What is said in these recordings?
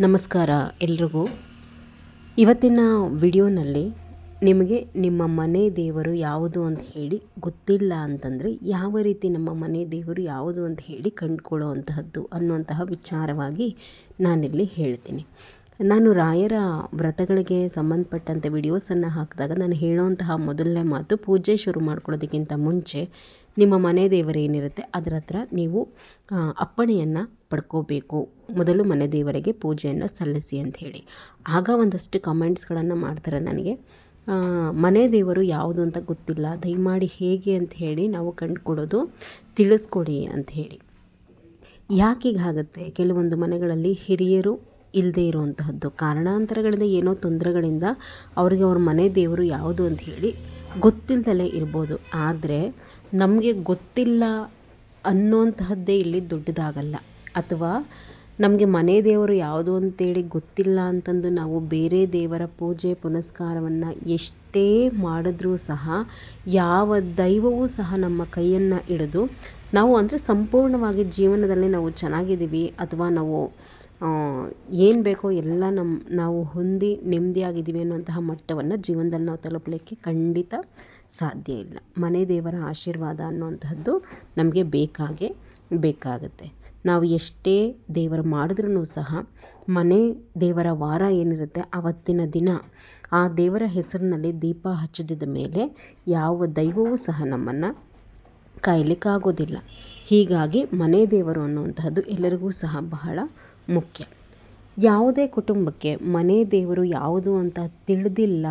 ನಮಸ್ಕಾರ ಎಲ್ರಿಗೂ. ಇವತ್ತಿನ ವಿಡಿಯೋನಲ್ಲಿ ನಿಮಗೆ ನಿಮ್ಮ ಮನೆ ದೇವರು ಯಾವುದು ಅಂತ ಹೇಳಿ ಗೊತ್ತಿಲ್ಲ ಅಂತಂದರೆ ಯಾವ ರೀತಿ ನಮ್ಮ ಮನೆ ದೇವರು ಯಾವುದು ಅಂತ ಹೇಳಿ ಕಂಡುಕೊಳ್ಳುವಂತಹದ್ದು ಅನ್ನುವಂತಹ ವಿಚಾರವಾಗಿ ನಾನಿಲ್ಲಿ ಹೇಳ್ತೀನಿ. ನಾನು ರಾಯರ ವ್ರತಗಳಿಗೆ ಸಂಬಂಧಪಟ್ಟಂಥ ವಿಡಿಯೋಸನ್ನು ಹಾಕಿದಾಗ ನಾನು ಹೇಳೋವಂತಹ ಮೊದಲನೇ ಮಾತು ಪೂಜೆ ಶುರು ಮಾಡ್ಕೊಳ್ಳೋದಕ್ಕಿಂತ ಮುಂಚೆ ನಿಮ್ಮ ಮನೆ ದೇವರು ಏನಿರುತ್ತೆ, ಅದರ ಹತ್ರ ನೀವು ಅಪ್ಪಣೆಯನ್ನು ಪಡ್ಕೋಬೇಕು. ಮೊದಲು ಮನೆ ದೇವರಿಗೆ ಪೂಜೆಯನ್ನು ಸಲ್ಲಿಸಿ ಅಂತ ಹೇಳಿ. ಆಗ ಒಂದಷ್ಟು ಕಮೆಂಟ್ಸ್ಗಳನ್ನು ಮಾಡ್ತಾರೆ ನನಗೆ. ಮನೆ ದೇವರು ಯಾವುದು ಅಂತ ಗೊತ್ತಿಲ್ಲ, ದಯಮಾಡಿ ಹೇಗೆ ಅಂತ ಹೇಳಿ ನಾವು ಕಂಡುಕೊಡೋದು ತಿಳಿಸ್ಕೊಡಿ ಅಂತ ಹೇಳಿ. ಯಾಕೀಗಾಗುತ್ತೆ, ಕೆಲವೊಂದು ಮನೆಗಳಲ್ಲಿ ಹಿರಿಯರು ಇಲ್ಲದೇ ಇರುವಂತಹದ್ದು. ಕಾರಣಾಂತರಗಳಿಂದ ಏನೋ ತೊಂದರೆಗಳಿಂದ ಅವರಿಗೆ ಅವ್ರ ಮನೆ ದೇವರು ಯಾವುದು ಅಂತ ಹೇಳಿ ಗೊತ್ತಿಲ್ಲದಲೇ ಇರ್ಬೋದು. ಆದರೆ ನಮಗೆ ಗೊತ್ತಿಲ್ಲ ಅನ್ನೋಂತಹದ್ದೇ ಇಲ್ಲಿ ದೊಡ್ಡದಾಗಲ್ಲ. ಅಥವಾ ನಮಗೆ ಮನೆ ದೇವರು ಯಾವುದು ಅಂತೇಳಿ ಗೊತ್ತಿಲ್ಲ ಅಂತಂದು ನಾವು ಬೇರೆ ದೇವರ ಪೂಜೆ, ಪುನಸ್ಕಾರವನ್ನು ಎಷ್ಟೇ ಮಾಡಿದ್ರೂ ಸಹ ಯಾವ ದೈವವೂ ಸಹ ನಮ್ಮ ಕೈಯನ್ನು ಹಿಡಿದು ನಾವು ಅಂದರೆ ಸಂಪೂರ್ಣವಾಗಿ ಜೀವನದಲ್ಲಿ ನಾವು ಚೆನ್ನಾಗಿದ್ದೀವಿ ಅಥವಾ ನಾವು ಏನು ಬೇಕೋ ಎಲ್ಲ ನಮ್ಮ ನಾವು ಹೊಂದಿ ನೆಮ್ಮದಿಯಾಗಿದ್ದೀವಿ ಅನ್ನುವಂತಹ ಮಟ್ಟವನ್ನು ಜೀವನದಲ್ಲಿ ನಾವು ತಲುಪಲಿಕ್ಕೆ ಖಂಡಿತ ಸಾಧ್ಯ ಇಲ್ಲ. ಮನೆ ದೇವರ ಆಶೀರ್ವಾದ ಅನ್ನುವಂಥದ್ದು ನಮಗೆ ಬೇಕಾಗೆ ಬೇಕಾಗುತ್ತೆ. ನಾವು ಎಷ್ಟೇ ದೇವರು ಮಾಡಿದ್ರೂ ಸಹ ಮನೆ ದೇವರ ವಾರ ಏನಿರುತ್ತೆ ಆವತ್ತಿನ ದಿನ ಆ ದೇವರ ಹೆಸರಿನಲ್ಲಿ ದೀಪ ಹಚ್ಚದಿದ್ದ ಮೇಲೆ ಯಾವ ದೈವವೂ ಸಹ ನಮ್ಮನ್ನು ಕಾಯಲಿಕ್ಕಾಗೋದಿಲ್ಲ. ಹೀಗಾಗಿ ಮನೆ ದೇವರು ಅನ್ನುವಂತಹದ್ದು ಎಲ್ಲರಿಗೂ ಸಹ ಬಹಳ ಮುಖ್ಯ. ಯಾವುದೇ ಕುಟುಂಬಕ್ಕೆ ಮನೆ ದೇವರು ಯಾವುದು ಅಂತ ತಿಳಿದಿಲ್ಲ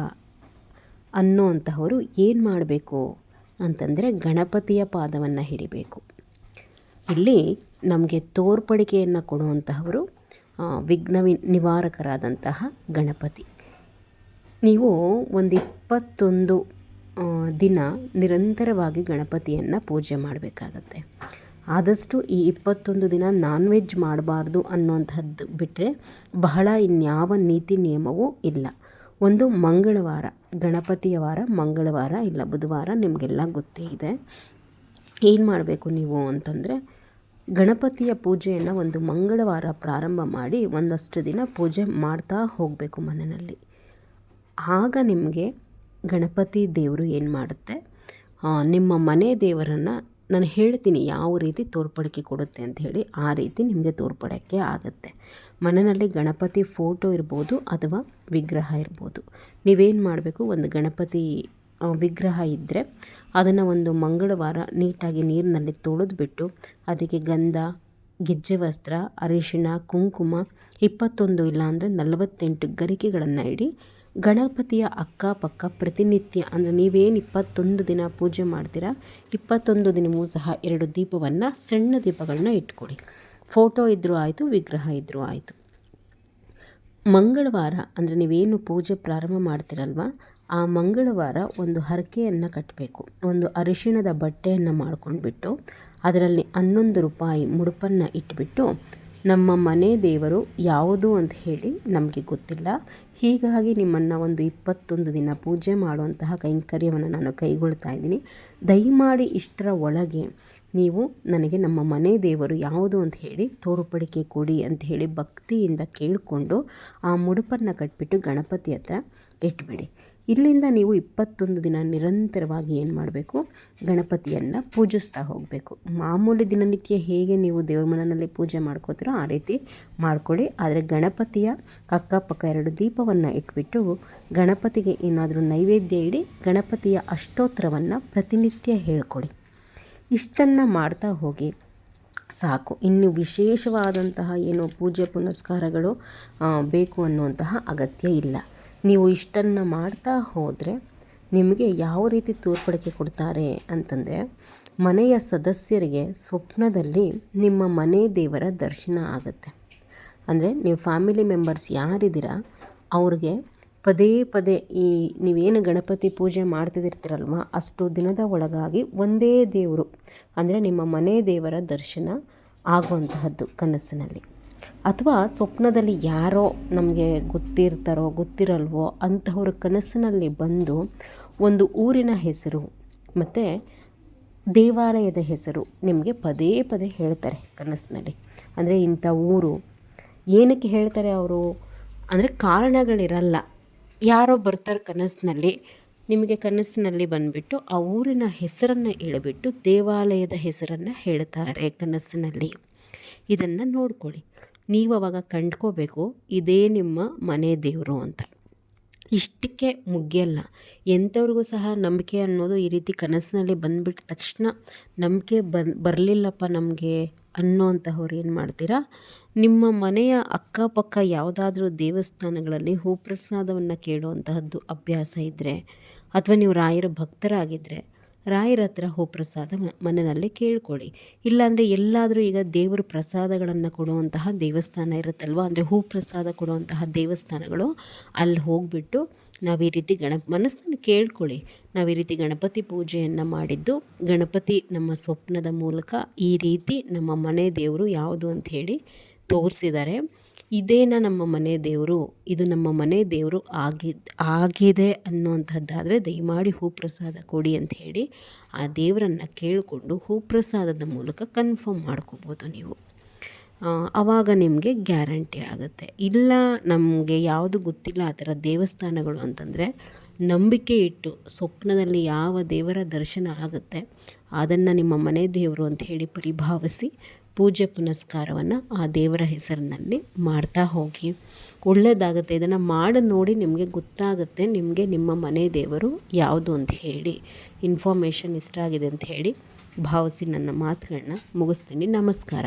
ಅನ್ನೋವಂತಹವರು ಏನು ಮಾಡಬೇಕು ಅಂತಂದರೆ ಗಣಪತಿಯ ಪಾದವನ್ನು ಹಿಡಿಬೇಕು. ಇಲ್ಲಿ ನಮಗೆ ತೋರ್ಪಡಿಕೆಯನ್ನು ಕೊಡುವಂತಹವರು ವಿಘ್ನ ನಿವಾರಕರಾದಂತಹ ಗಣಪತಿ. ನೀವು ಒಂದು ಇಪ್ಪತ್ತೊಂದು ದಿನ ನಿರಂತರವಾಗಿ ಗಣಪತಿಯನ್ನು ಪೂಜೆ ಮಾಡಬೇಕಾಗತ್ತೆ. ಆದಷ್ಟು ಈ ಇಪ್ಪತ್ತೊಂದು ದಿನ ನಾನ್ ವೆಜ್ ಮಾಡಬಾರ್ದು ಅನ್ನೋಂಥದ್ದು ಬಿಟ್ಟರೆ ಬಹಳ ಇನ್ಯಾವ ನೀತಿ ನಿಯಮವೂ ಇಲ್ಲ. ಒಂದು ಮಂಗಳವಾರ, ಗಣಪತಿಯ ವಾರ, ಮಂಗಳವಾರ ಇಲ್ಲ, ಬುಧವಾರ ನಿಮಗೆಲ್ಲ ಗೊತ್ತೇ ಇದೆ. ಏನು ಮಾಡಬೇಕು ನೀವು ಅಂತಂದರೆ ಗಣಪತಿಯ ಪೂಜೆಯನ್ನು ಒಂದು ಮಂಗಳವಾರ ಪ್ರಾರಂಭ ಮಾಡಿ ಒಂದಷ್ಟು ದಿನ ಪೂಜೆ ಮಾಡ್ತಾ ಹೋಗಬೇಕು ಮನೆಯಲ್ಲಿ. ಆಗ ನಿಮಗೆ ಗಣಪತಿ ದೇವರು ಏನು ಮಾಡುತ್ತೆ? ನಿಮ್ಮ ಮನೆ ದೇವರನ್ನು ನಾನು ಹೇಳ್ತೀನಿ ಯಾವ ರೀತಿ ತೋರ್ಪಡಿಕೆ ಕೊಡುತ್ತೆ ಅಂತ ಹೇಳಿ ಆ ರೀತಿ ನಿಮಗೆ ತೋರ್ಪಡೋಕ್ಕೆ ಆಗುತ್ತೆ. ಮನೆಯಲ್ಲಿ ಗಣಪತಿ ಫೋಟೋ ಇರ್ಬೋದು ಅಥವಾ ವಿಗ್ರಹ ಇರ್ಬೋದು. ನೀವೇನು ಮಾಡಬೇಕು? ಒಂದು ಗಣಪತಿ ವಿಗ್ರಹ ಇದ್ದರೆ ಅದನ್ನು ಒಂದು ಮಂಗಳವಾರ ನೀಟಾಗಿ ನೀರಿನಲ್ಲಿ ತೊಳೆದುಬಿಟ್ಟು ಅದಕ್ಕೆ ಗಂಧ, ಗೆಜ್ಜೆ ವಸ್ತ್ರ, ಅರಿಶಿಣ, ಕುಂಕುಮ ಇಪ್ಪತ್ತೊಂದು ಇಲ್ಲಾಂದರೆ ನಲವತ್ತೆಂಟು ಗರಿಕೆಗಳನ್ನು ಇಡಿ ಗಣಪತಿಯ ಅಕ್ಕಪಕ್ಕ ಪ್ರತಿನಿತ್ಯ, ಅಂದರೆ ನೀವೇನು ಇಪ್ಪತ್ತೊಂದು ದಿನ ಪೂಜೆ ಮಾಡ್ತೀರಾ, ಇಪ್ಪತ್ತೊಂದು ದಿನವೂ ಸಹ ಎರಡು ದೀಪವನ್ನು, ಸಣ್ಣ ದೀಪಗಳನ್ನ ಇಟ್ಕೊಡಿ ಫೋಟೋ ಇದ್ದರೂ ಆಯಿತು, ವಿಗ್ರಹ ಇದ್ದರೂ ಆಯಿತು. ಮಂಗಳವಾರ, ಅಂದರೆ ನೀವೇನು ಪೂಜೆ ಪ್ರಾರಂಭ ಮಾಡ್ತೀರಲ್ವ, ಆ ಮಂಗಳವಾರ ಒಂದು ಹರಕೆಯನ್ನು ಕಟ್ಟಬೇಕು ಒಂದು ಅರಿಶಿಣದ ಬಟ್ಟೆಯನ್ನು ಮಾಡ್ಕೊಂಡ್ಬಿಟ್ಟು, ಅದರಲ್ಲಿ ಹನ್ನೊಂದು ರೂಪಾಯಿ ಮುಡುಪನ್ನು ಇಟ್ಬಿಟ್ಟು ನಮ್ಮ ಮನೆ ದೇವರು ಯಾವುದು ಅಂತ ಹೇಳಿ ನಮಗೆ ಗೊತ್ತಿಲ್ಲ. ಹೀಗಾಗಿ ನಿಮ್ಮನ್ನು ಒಂದು ಇಪ್ಪತ್ತೊಂದು ದಿನ ಪೂಜೆ ಮಾಡುವಂತಹ ಕೈಂಕರ್ಯವನ್ನು ನಾನು ಕೈಗೊಳ್ತಾ ಇದ್ದೀನಿ. ದಯಮಾಡಿ ಇಷ್ಟರ ಒಳಗೆ ನೀವು ನನಗೆ ನಮ್ಮ ಮನೆ ದೇವರು ಯಾವುದು ಅಂತ ಹೇಳಿ ತೋರುಪಡಿಕೆ ಕೊಡಿ ಅಂತ ಹೇಳಿ ಭಕ್ತಿಯಿಂದ ಕೇಳಿಕೊಂಡು ಆ ಮುಡುಪನ್ನು ಕಟ್ಬಿಟ್ಟು ಗಣಪತಿ ಹತ್ರ ಇಟ್ಬಿಡಿ. ಇಲ್ಲಿಂದ ನೀವು ಇಪ್ಪತ್ತೊಂದು ದಿನ ನಿರಂತರವಾಗಿ ಏನು ಮಾಡಬೇಕು? ಗಣಪತಿಯನ್ನು ಪೂಜಿಸ್ತಾ ಹೋಗಬೇಕು. ಮಾಮೂಲಿ ದಿನನಿತ್ಯ ಹೇಗೆ ನೀವು ದೇವ್ರ ಮನೆಯಲ್ಲಿ ಪೂಜೆ ಮಾಡ್ಕೋತೀರೋ ಆ ರೀತಿ ಮಾಡ್ಕೊಳ್ಳಿ. ಆದರೆ ಗಣಪತಿಯ ಅಕ್ಕಪಕ್ಕ ಎರಡು ದೀಪವನ್ನು ಇಟ್ಬಿಟ್ಟು ಗಣಪತಿಗೆ ಏನಾದರೂ ನೈವೇದ್ಯ ಇಡಿ, ಗಣಪತಿಯ ಅಷ್ಟೋತ್ತರವನ್ನು ಪ್ರತಿನಿತ್ಯ ಹೇಳ್ಕೊಡಿ. ಇಷ್ಟನ್ನು ಮಾಡ್ತಾ ಹೋಗಿ ಸಾಕು. ಇನ್ನು ವಿಶೇಷವಾದಂತಹ ಏನು ಪೂಜೆ ಪುನಸ್ಕಾರಗಳು ಬೇಕು ಅನ್ನುವಂತಹ ಅಗತ್ಯ ಇಲ್ಲ. ನೀವು ಇಷ್ಟನ್ನು ಮಾಡ್ತಾ ಹೋದರೆ ನಿಮಗೆ ಯಾವ ರೀತಿ ತೋರ್ಪಡಿಕೆ ಕೊಡ್ತಾರೆ ಅಂತಂದರೆ, ಮನೆಯ ಸದಸ್ಯರಿಗೆ ಸ್ವಪ್ನದಲ್ಲಿ ನಿಮ್ಮ ಮನೆ ದೇವರ ದರ್ಶನ ಆಗುತ್ತೆ. ಅಂದರೆ ನೀವು ಫ್ಯಾಮಿಲಿ ಮೆಂಬರ್ಸ್ ಯಾರಿದ್ದೀರಾ, ಅವ್ರಿಗೆ ಪದೇ ಪದೇ ಈ ನೀವೇನು ಗಣಪತಿ ಪೂಜೆ ಮಾಡ್ತಿದ್ದಿರ್ತೀರಲ್ವ ಅಷ್ಟು ದಿನದ ಒಳಗಾಗಿ ಒಂದೇ ದೇವರು, ಅಂದರೆ ನಿಮ್ಮ ಮನೆ ದೇವರ ದರ್ಶನ ಆಗುವಂತಹದ್ದು ಕನಸಿನಲ್ಲಿ. ಅಥವಾ ಸ್ವಪ್ನದಲ್ಲಿ ಯಾರೋ ನಮಗೆ ಗೊತ್ತಿರ್ತಾರೋ, ಗೊತ್ತಿರಲ್ವೋ ಅಂಥವ್ರ ಕನಸಿನಲ್ಲಿ ಬಂದು ಒಂದು ಊರಿನ ಹೆಸರು ಮತ್ತು ದೇವಾಲಯದ ಹೆಸರು ನಿಮಗೆ ಪದೇ ಪದೇ ಹೇಳ್ತಾರೆ ಕನಸಿನಲ್ಲಿ. ಅಂದರೆ ಇಂಥ ಊರು. ಏನಕ್ಕೆ ಹೇಳ್ತಾರೆ ಅವರು? ಅಂದರೆ ಕಾರಣಗಳಿರಲ್ಲ. ಯಾರೋ ಬರ್ತಾರೆ ಕನಸಿನಲ್ಲಿ, ನಿಮಗೆ ಕನಸಿನಲ್ಲಿ ಬಂದುಬಿಟ್ಟು ಆ ಊರಿನ ಹೆಸರನ್ನು ಹೇಳಿಬಿಟ್ಟು ದೇವಾಲಯದ ಹೆಸರನ್ನು ಹೇಳ್ತಾರೆ ಕನಸಿನಲ್ಲಿ. ಇದನ್ನು ನೋಡ್ಕೊಳ್ಳಿ. ನೀವು ಅವಾಗ ಕಂಡ್ಕೋಬೇಕು, ಇದೇ ನಿಮ್ಮ ಮನೆ ದೇವರು ಅಂತ. ಇಷ್ಟಕ್ಕೆ ಮುಗಿಯಲ್ಲ. ಎಂಥವ್ರಿಗೂ ಸಹ ನಂಬಿಕೆ ಅನ್ನೋದು ಈ ರೀತಿ ಕನಸಿನಲ್ಲಿ ಬಂದುಬಿಟ್ಟ ತಕ್ಷಣ ನಂಬಿಕೆ ಬನ್, ಬರಲಿಲ್ಲಪ್ಪ ನಮಗೆ ಅನ್ನೋವಂಥವ್ರು ಏನು ಮಾಡ್ತೀರಾ? ನಿಮ್ಮ ಮನೆಯ ಅಕ್ಕಪಕ್ಕ ಯಾವುದಾದ್ರೂ ದೇವಸ್ಥಾನಗಳಲ್ಲಿ ಹೂಪ್ರಸಾದವನ್ನು ಕೇಳುವಂತಹದ್ದು ಅಭ್ಯಾಸ ಇದ್ದರೆ ಅಥವಾ ನೀವು ರಾಯರ ಭಕ್ತರಾಗಿದ್ದರೆ ರಾಯರ ಹತ್ರ ಹೂಪ್ರಸಾದ ಮನೆಯಲ್ಲಿ ಕೇಳ್ಕೊಳ್ಳಿ. ಇಲ್ಲಾಂದರೆ ಎಲ್ಲಾದರೂ ಈಗ ದೇವರು ಪ್ರಸಾದಗಳನ್ನು ಕೊಡುವಂತಹ ದೇವಸ್ಥಾನ ಇರುತ್ತಲ್ವ? ಅಂದರೆ ಹೂ ಪ್ರಸಾದ ಕೊಡುವಂತಹ ದೇವಸ್ಥಾನಗಳು ಅಲ್ಲಿ ಹೋಗಿಬಿಟ್ಟು ನಾವು ಈ ರೀತಿ ಗಣ ಮನಸ್ಸನ್ನು ಕೇಳ್ಕೊಳ್ಳಿ. ನಾವು ಈ ರೀತಿ ಗಣಪತಿ ಪೂಜೆಯನ್ನು ಮಾಡಿದ್ದು ಗಣಪತಿ ನಮ್ಮ ಸ್ವಪ್ನದ ಮೂಲಕ ಈ ರೀತಿ ನಮ್ಮ ಮನೆ ದೇವರು ಯಾವುದು ಅಂತ ಹೇಳಿ ತೋರಿಸಿದ್ದಾರೆ. ಇದೇನ ನಮ್ಮ ಮನೆ ದೇವರು? ಇದು ನಮ್ಮ ಮನೆ ದೇವರು ಆಗಿದೆ ಆಗಿದೆ ಅನ್ನುವಂಥದ್ದಾದರೆ ದಯಮಾಡಿ ಹೂಪ್ರಸಾದ ಕೊಡಿ ಅಂತ ಹೇಳಿ ಆ ದೇವರನ್ನು ಕೇಳಿಕೊಂಡು ಹೂಪ್ರಸಾದದ ಮೂಲಕ ಕನ್ಫರ್ಮ್ ಮಾಡ್ಕೋಬೋದು ನೀವು. ಆವಾಗ ನಿಮಗೆ ಗ್ಯಾರಂಟಿ ಆಗುತ್ತೆ. ಇಲ್ಲ ನಮಗೆ ಯಾವುದು ಗೊತ್ತಿಲ್ಲ ಆ ಥರ ದೇವಸ್ಥಾನಗಳು ಅಂತಂದರೆ ನಂಬಿಕೆ ಇಟ್ಟು ಸ್ವಪ್ನದಲ್ಲಿ ಯಾವ ದೇವರ ದರ್ಶನ ಆಗುತ್ತೆ ಅದನ್ನು ನಿಮ್ಮ ಮನೆ ದೇವರು ಅಂತ ಹೇಳಿ ಪರಿಭಾವಿಸಿ ಪೂಜೆ ಪುನಸ್ಕಾರವನ್ನು ಆ ದೇವರ ಹೆಸರಿನಲ್ಲಿ ಮಾಡ್ತಾ ಹೋಗಿ. ಒಳ್ಳೆಯದಾಗುತ್ತೆ ಇದನ್ನು ಮಾಡಿ ನೋಡಿ ನಿಮಗೆ ಗೊತ್ತಾಗುತ್ತೆ ನಿಮಗೆ ನಿಮ್ಮ ಮನೆ ದೇವರು ಯಾವುದು ಅಂತ ಹೇಳಿ. ಇನ್ಫಾರ್ಮೇಷನ್ ಇಷ್ಟ ಆಗಿದೆ ಅಂತ ಹೇಳಿ ಭಾವಿಸಿ ನನ್ನ ಮಾತುಗಳನ್ನ ಮುಗಿಸ್ತೀನಿ. ನಮಸ್ಕಾರ.